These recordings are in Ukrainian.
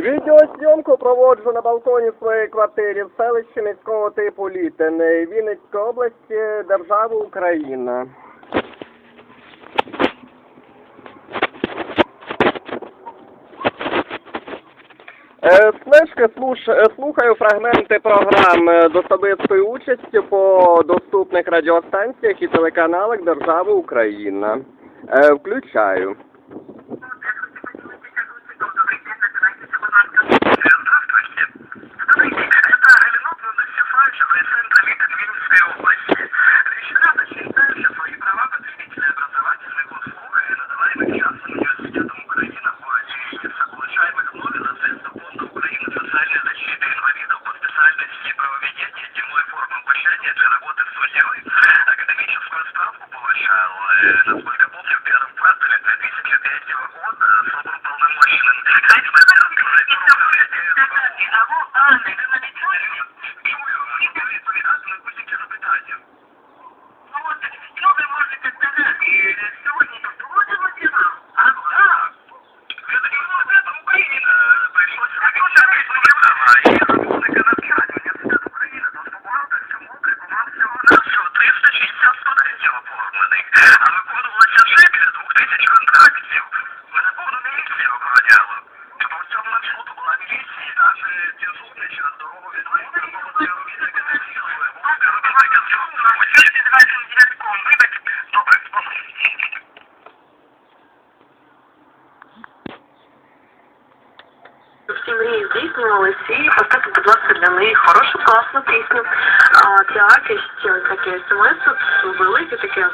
Відеозйомку проводжу на балконі своєї квартири в селищі міського типу Літин, Вінницької області, держави Україна. Е, слуш... е, слухаю фрагменти програм е, з особистою участю по доступних радіостанціях і телеканалах Держави Україна. Е, Включаю. правоведения, теневой формы обучения для работы в судьей. Академическую справку получал, э, насколько помню, в первом квартале 2003 года собран полномоченным. Кстати, мы берем Алло, Анна, ви мене чуєте? Всі мрії здійснювалися і поставте, будь ласка, для них хорошу класну пісню. А, ця якість, таке смс, велике таке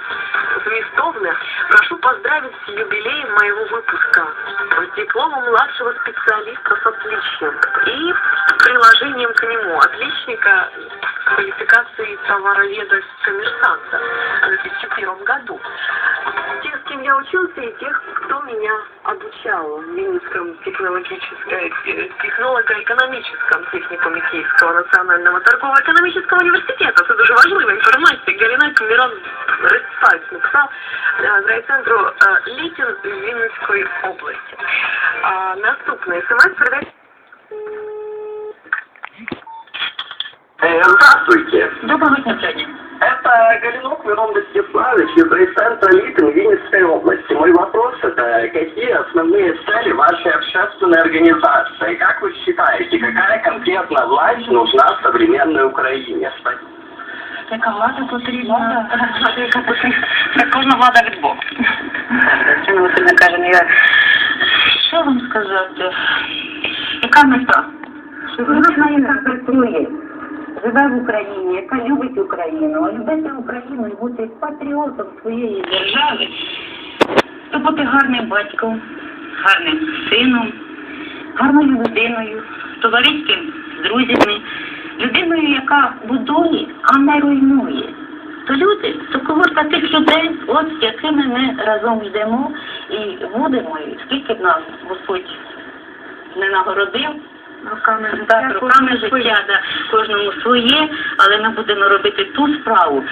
змістовне. Прошу поздравить с юбилеем моего выпуска, с дипломом младшего специалиста с отличием и приложением к нему отличника квалификации товароведа коммерсанта в 2001 году. Тех, с кем я учился, и тех, кто меня обучал в Винницком технологическом, э, технолого-экономическом техникуме Киевского национального торгово-экономического университета. Це дуже важлива інформація. Галина Мирон Рецпальц написав е, з райцентру е, Літін Вінницької області. А, наступний смс передається Э, Здравствуйте. Доброго дня, Женя. Это Галинок Мирон Ростиславович из райцентра Литин Винницкой области. Мой вопрос это, какие основные цели вашей общественной организации? Как вы считаете, какая конкретно власть нужна в современной Украине? Спасибо. Яка влада потрібна? Яка потрібна? Це кожна влада від Бога. Це Васильна каже, ну я... Що вам сказати? Яка мета? Людина, яка працює, Живе в Україні, яка любить Україну, любити Україну і бути патріотом своєї держави. То бути гарним батьком, гарним сином, гарною людиною, товариським з друзями, людиною, яка будує, а не руйнує. То люди, то когорта тих людей, от якими ми разом йдемо і будемо, і скільки б нас Господь не нагородив, руками життя, руками життя, да, кожному своє, але ми будемо робити ту справу,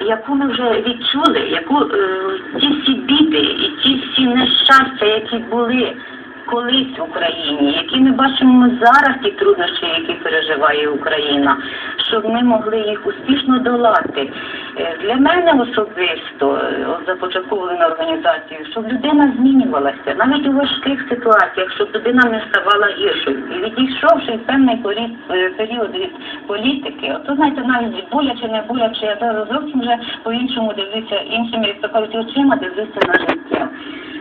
яку ми вже відчули, яку е, ті всі біди і ті всі нещастя, які були колись в Україні, які ми бачимо зараз, ті труднощі, які переживає Україна, щоб ми могли їх успішно долати. Е, Для мене особисто, е, от започаткована організацією, щоб людина змінювалася, навіть у важких ситуаціях, щоб людина не ставала гіршою. І відійшовши певний е, період від політики, от знаєте, навіть боляче, не боляче, я зараз зовсім вже по-іншому дивлюся, іншими, як то кажуть, очима дивлюся на життя.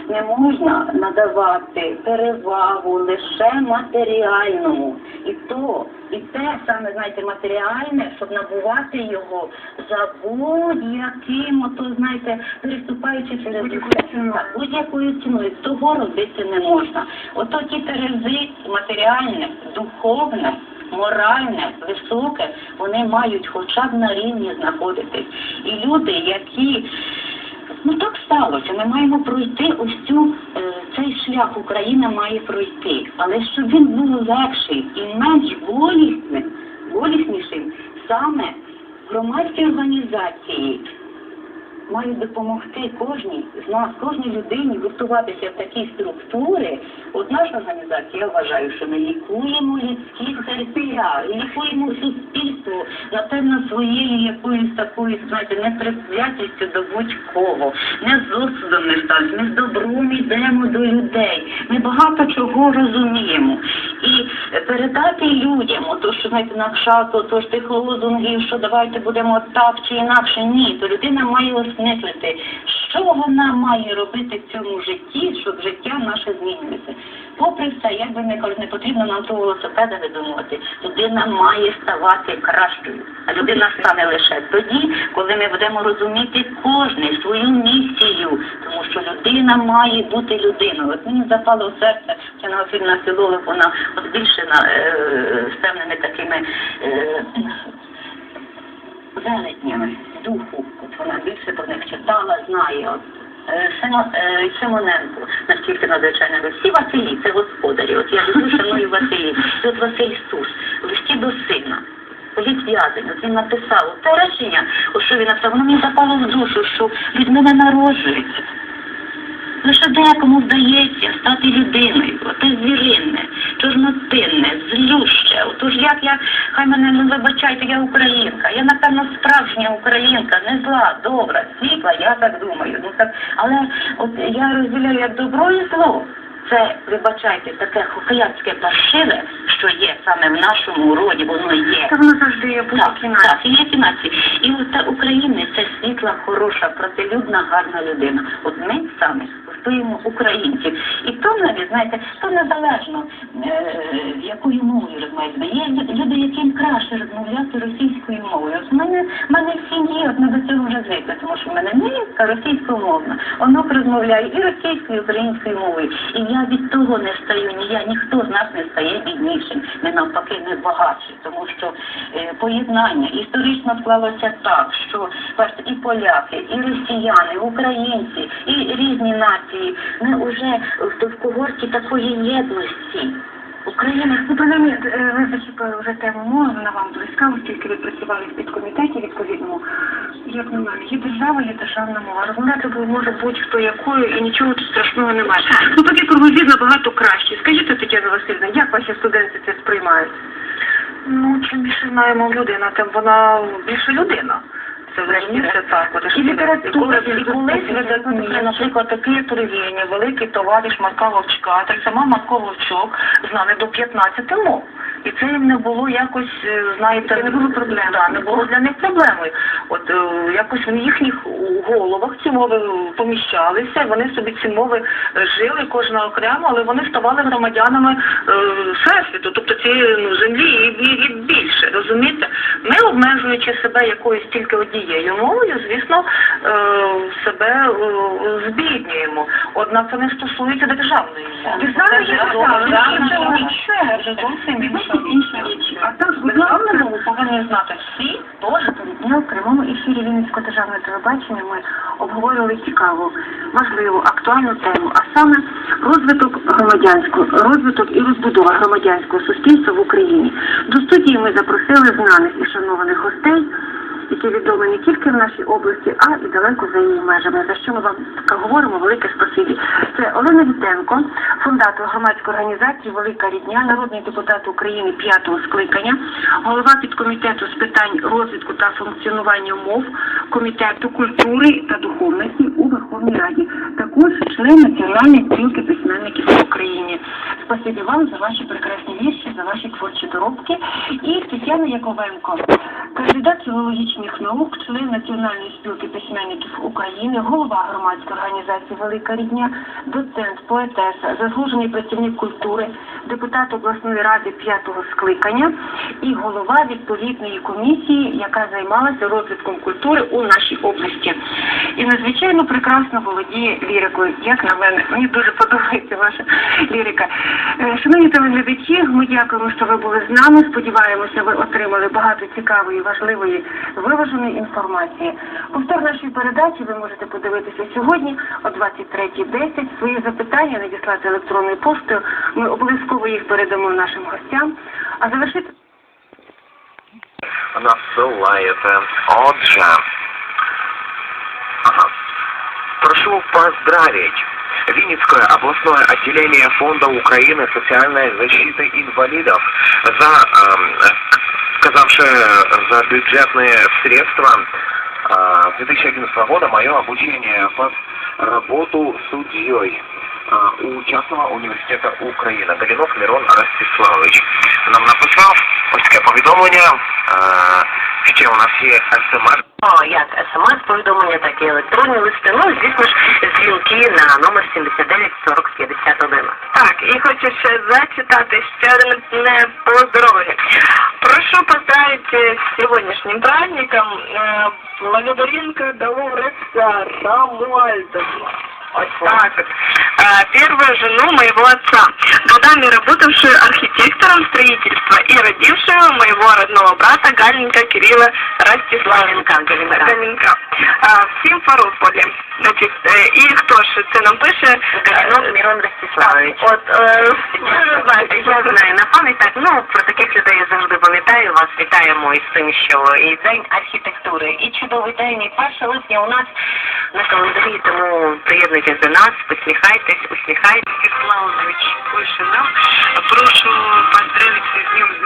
Не можна надавати перевагу лише матеріальному. І то, і те саме, знаєте, матеріальне, щоб набувати його за будь-яким, ото, знаєте, переступаючи через. Будь-якою ціною. Того робити не можна. Ото ті терези матеріальне, духовне, моральне, високе, вони мають хоча б на рівні знаходитись. І люди, які Ну так сталося. Ми маємо пройти цю е, цей шлях Україна має пройти. Але щоб він був легший і менш болісним, боліснішим, саме громадські організації має допомогти кожній з нас, кожній людині готуватися в такі структури. От наша організація, я вважаю, що ми лікуємо людські серця, лікуємо суспільство, напевно, своєю якоюсь такою, знаєте, непризвятістю до будь-кого, не з осудом не ставимо, ми з добром йдемо до людей. Ми багато чого розуміємо. І передати людям, ото що знаєте, накшато, то ж тих лозунгів, що давайте будемо так чи інакше. Ні, то людина має осмислити, що вона має робити в цьому житті, щоб життя наше змінилося. Попри все, як би не не потрібно нам того велосипеда видумувати. Людина має ставати кращою. А людина стане лише тоді, коли ми будемо розуміти кожний свою місію, тому що людина має бути людиною. От мені запало в серце Тетяна Васильівна філолог, вона більше на е, з певними такими е, велетнями духу. От вона більше про них читала, знає. От. Е, Симо- е, Симоненко, настільки надзвичайно ви всі Василі, це господарі. От я люблю шаную Василі. І от Василь Стус, листі до сина. Політв'язень, от він написав те речення, що він написав, воно мені запало в душу, що людьми не народжується. Лише декому вдається стати людиною, оте звіринне, чорнотинне, злюще. Отож як я, хай мене не вибачайте, я українка. Я, напевно, справжня українка, не зла, добра, світла, я так думаю. Ну так, але от я розділяю як добро і зло. Це, вибачайте, таке хокеяцьке паршиве, що є саме в нашому роді, воно є. Та воно завжди є Так, будь-які так, і є нації. І от та України це світла, хороша, протилюдна, гарна людина. От ми саме стоїмо українців. І то навіть, знаєте, то незалежно, е, якою мовою розмовляють. Є люди, яким краще розмовляти російською мовою. От в мене, в мене в сім'ї, от ми до цього вже звикли, тому що в мене низька російськомовна. Онук розмовляє і російською, і українською мовою. І я від того не стаю, ні я, ніхто з нас не стає біднішим. Ми навпаки не багатші, тому що е, поєднання історично склалося так, що бачите, і поляки, і росіяни, і українці, і різні нації. Ми вже в, когорті такої єдності. Україна Ну, принаймні, е, ви зачепили вже тему мови, вона вам близька, оскільки ви працювали в підкомітеті відповідному. Як на мене, є держава, є державна мова. Розмовляти може будь-хто якою і нічого тут страшного немає. Ну, такий кругозір набагато краще. Скажіть, Тетяна Васильівна, як ваші студенти це сприймають? Ну, чим більше знаємо людина, тим вона більше людина. Це врешті так. І література, і колись видатні, наприклад, такий Тургенєв, великий товариш Марка Вовчка, так само Марко Вовчок знали до 15 мов. І це їм не було якось, е, знаєте, не було проблем. Да, не було для них проблемою. От е, якось в їхніх головах ці мови поміщалися, вони собі ці мови е, жили, кожна окремо, але вони ставали громадянами е, всесвіту, тобто цієї ну, землі і, і, і. Розумієте? Ми обмежуючи себе якоюсь тільки однією мовою, звісно, е, себе е, збіднюємо. Однак це не стосується державної мови. Державна Це вже зовсім інше. Мову повинні знати всі. Тож дня в прямому ефірі Вінницького державного телебачення ми обговорювали цікаву, важливу, актуальну тему, а саме розвиток громадянського, розвиток і розбудова громадянського суспільства в Україні. До студії ми запросили знаних і шанованих гостей, які відомі не тільки в нашій області, а і далеко за її межами. За що ми вам говоримо велике спасибі. Це Олена Вітенко, фундатор громадської організації Велика Рідня, народний депутат України п'ятого скликання, голова підкомітету з питань розвитку та функціонування мов, комітету культури та духовності Верховній Раді, також член Національної спілки письменників в Україні. Спасибі вам за ваші прекрасні вірші, за ваші творчі доробки. І Тетяна Яковенко, кандидат філологічних наук, член Національної спілки письменників України, голова громадської організації Велика Рідня, доцент, поетеса, заслужений працівник культури, депутат обласної ради п'ятого скликання і голова відповідної комісії, яка займалася розвитком культури у нашій області. І надзвичайно прекрасно володіє лірикою. Як на мене, мені дуже подобається ваша лірика. Е, Шановні телеглядачі, ми дякуємо, що ви були з нами. Сподіваємося, ви отримали багато цікавої, важливої, виваженої інформації. Повтор нашої передачі ви можете подивитися сьогодні о 23.10. Свої запитання надіслати електронною поштою. Ми обов'язково їх передамо нашим гостям. А завершити Насилаєте. Отже. поздравить Винницкое областное отделение Фонда Украины социальной защиты инвалидов за эм, сказавшее за бюджетные средства э, с 2011 года мое обучение в работу судьей э, у частного університету України. Галінов Мирон Ростиславович нам написав ось таке повідомлення. Е, ще у нас є смс. О, як смс-повідомлення, так і електронні листи. Ну, звісно ж, дзвінки на номер 79 40 51. Так, і хочу ще зачитати ще одне поздоровлення. Прошу поздравить с сегодняшним праздником э, Благодаренко Долореса Рамуальдовна. Так вот. А, первую жену моего отца, годами работавшую архитектором строительства и родившую моего родного брата Галенька Кирилла Ростиславенко. Галенька. А, в Симферополі. Значить, е, і хто ж це нам пише? Галінов Мирон Ростиславович. От, е, ви знаєте, Я знаю на пам'ять так, ну про таких людей я завжди пам'ятаю. Вас вітаємо із тим, що і день архітектури, і чудовий день, і 1 липня у нас на календарі, тому приєднуйтесь до нас, посміхайтесь, усміхайтесь. Славович пише нам. Прошу поздравить с Днем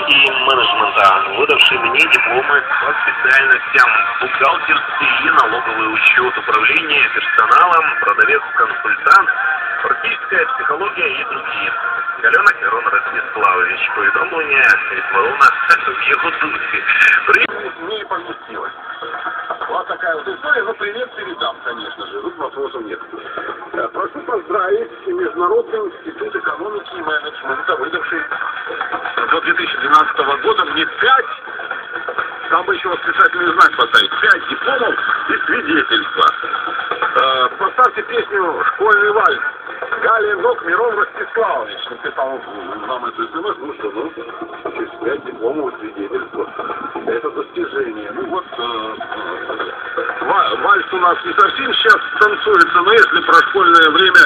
институт экономики и менеджмента, выдавший мне дипломы по специальностям бухгалтерский и налоговый учет, управление персоналом, продавец-консультант, практическая психология и другие. Галенок Мирон Ростиславович. Повідомлення від Мирона в його дусі. Бы еще восклицательный знак поставить, пять дипломов и свидетельства. Э, Поставьте песню «Школьный вальс». Галия Нок, Мирон Ростиславович написал нам эту смс, ну что, ну, через пять дипломов и свидетельства. Это достижение. Ну вот, э, э, ва- вальс у нас не совсем сейчас танцуется, но если про школьное время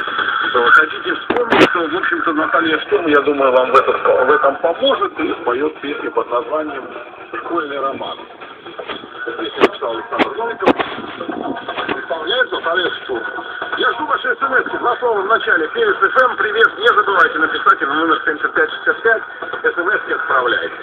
э, хотите вспомнить, то, в общем-то, Наталья Штурм, я думаю, вам в, это- в этом поможет и споет песню под названием «Школьный роман». Александр Новиков, Штурм. Я жду ваши смс Два слова в начале. Перец ФМ, привет. Не забывайте написать на номер 7565. СМС-ки отправляйте.